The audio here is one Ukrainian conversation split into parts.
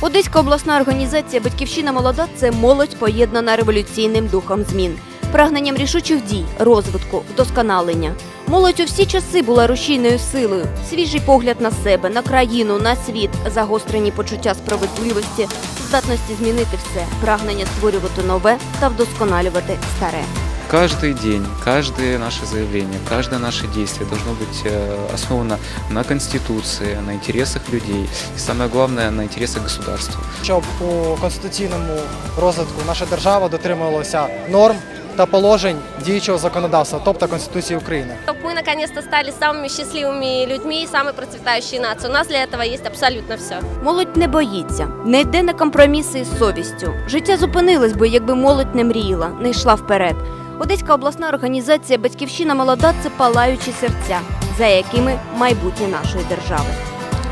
Одеська обласна організація Батьківщина молода це молодь поєднана революційним духом змін, прагненням рішучих дій, розвитку, вдосконалення. Молодь у всі часи була рушійною силою. Свіжий погляд на себе, на країну, на світ, загострені почуття справедливості, здатності змінити все, прагнення створювати нове та вдосконалювати старе Каждый день, каждое наше заявление, каждое наше действие должно быть э, основано на Конституции, на интересах людей и самое главное на интересах государства. щоб у конституційному розвитку наша держава дотримувалася норм та положень діючого законодавства, тобто Конституції України. Чтобы мы наконец-то стали самыми счастливыми людьми и самой процветающей нацией. У нас для этого есть абсолютно все. Молодь не боїться, не йде на компроміси із совістю. Життя зупинилось би, якби молодь не мріяла, не йшла вперед. Одеська обласна організація Батьківщина молода це палаючі серця, за якими майбутнє нашої держави.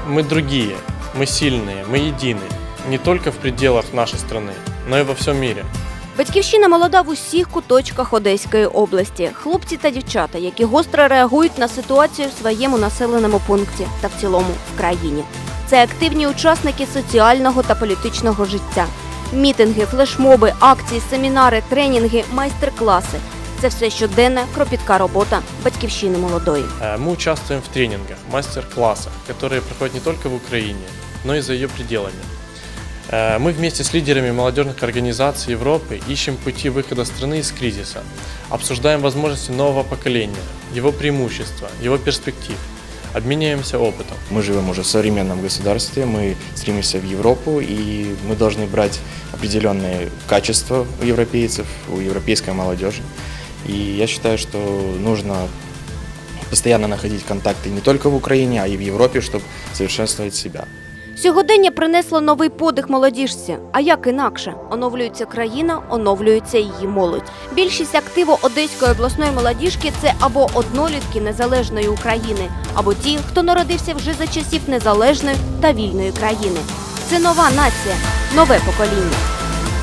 Мы другие, мы сильные, мы едины. Не только в пределах нашей страны, но и во всем мире. Батьківщина молода в усіх куточках Одеської області. Хлопці та дівчата, які гостро реагують на ситуацію в своєму населеному пункті та в цілому в країні. Це активні учасники соціального та політичного життя. Мітинги, флешмоби, акції, семінари, тренінги, майстер-класи. Це все щоденна кропітка робота батьківщини молодої. Э, Мы участвуем в тренингах, мастер-классах, которые проходят не только в Украине, но и за ее пределами. Э, Мы вместе с лидерами молодежных организаций Европы ищем пути выхода страны из кризиса, обсуждаем возможности нового поколения, его преимущества, его перспектив, обменяемся опытом. Мы живем уже в современном государстве, мы стремимся в Европу, и мы должны брать определенные качества у европейцев, у европейской молодежи. И я считаю, что нужно постоянно находить контакты не только в Украине, а и в Европе, чтобы совершенствовать себя. Сьогодення принесло новий подих молодіжці. А як інакше? Оновлюється країна, оновлюється її молодь. Більшість активу Одеської обласної молодіжки це або однолітки незалежної України, або ті, хто народився вже за часів незалежної та вільної країни. Це нова нація, нове покоління.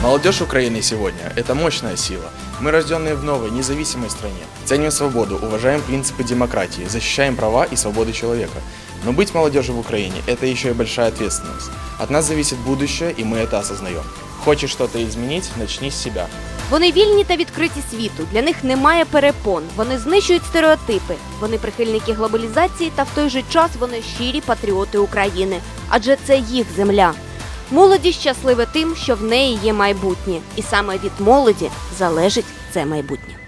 Молодежь Украины сегодня – это мощная сила. Мы рожденные в новой, независимой стране. Ценим свободу, уважаем принципы демократии, защищаем права и свободы человека. Но быть молодежью в Украине – это еще и большая ответственность. От нас зависит будущее, и мы это осознаем. Хочешь что-то изменить – начни с себя. Вони вільні та відкриті світу. Для них немає перепон. Вони знищують стереотипи. Вони прихильники глобалізації та в той же час вони щирі патріоти України. Адже це їх земля. Молоді щасливе тим, що в неї є майбутнє, і саме від молоді залежить це майбутнє.